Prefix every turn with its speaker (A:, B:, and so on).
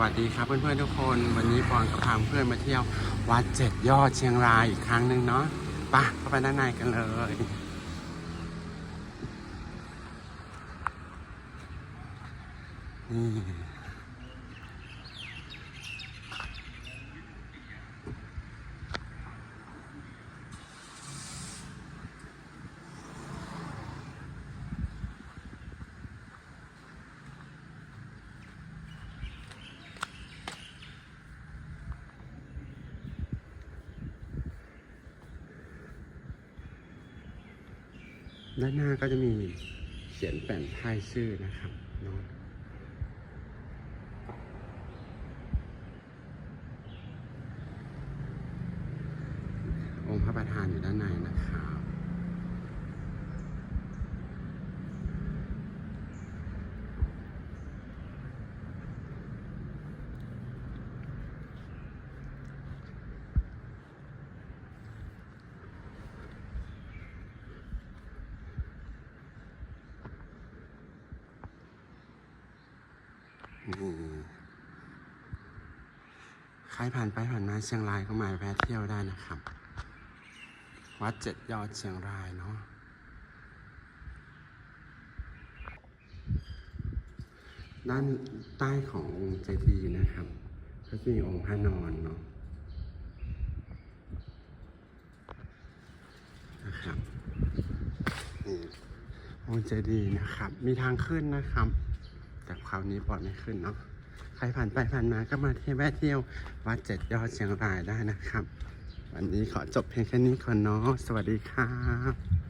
A: วัสดีครับเพื่อนๆทุกคน วันนี้ปอนก็พาเพื่อนมาเที่ยววัดเจ็ดยอดเชียงรายอีกครั้งหนึ่งเนาะปะเข้าไปด้านในกันเลย นี่ ด้านหน้าก็จะมีเขียนแผ่นป้ายชื่อนะครับเนาะองค์พระประธานอยู่ด้านในนะครับ ใครผ่านไปผ่านมาเชียงรายก็มาแวะเที่ยวได้นะครับ วัดเจ็ดยอดเชียงรายเนาะด้านใต้ขององค์เจดีย์นะครับ ก็จะมีองค์พระนอนเนาะนะครับนี่องค์เจดีย์นะครับ มีทางขึ้นนะครับ คราวนี้ปลอดไม่ขึ้นเนาะใครผ่านไปผ่านมาก็มาเที่ยวแวะเที่ยววัดเจ็ดยอดเชียงรายได้นะครับ วันนี้ขอจบเพียงแค่นี้ก่อนเนาะสวัสดีครับ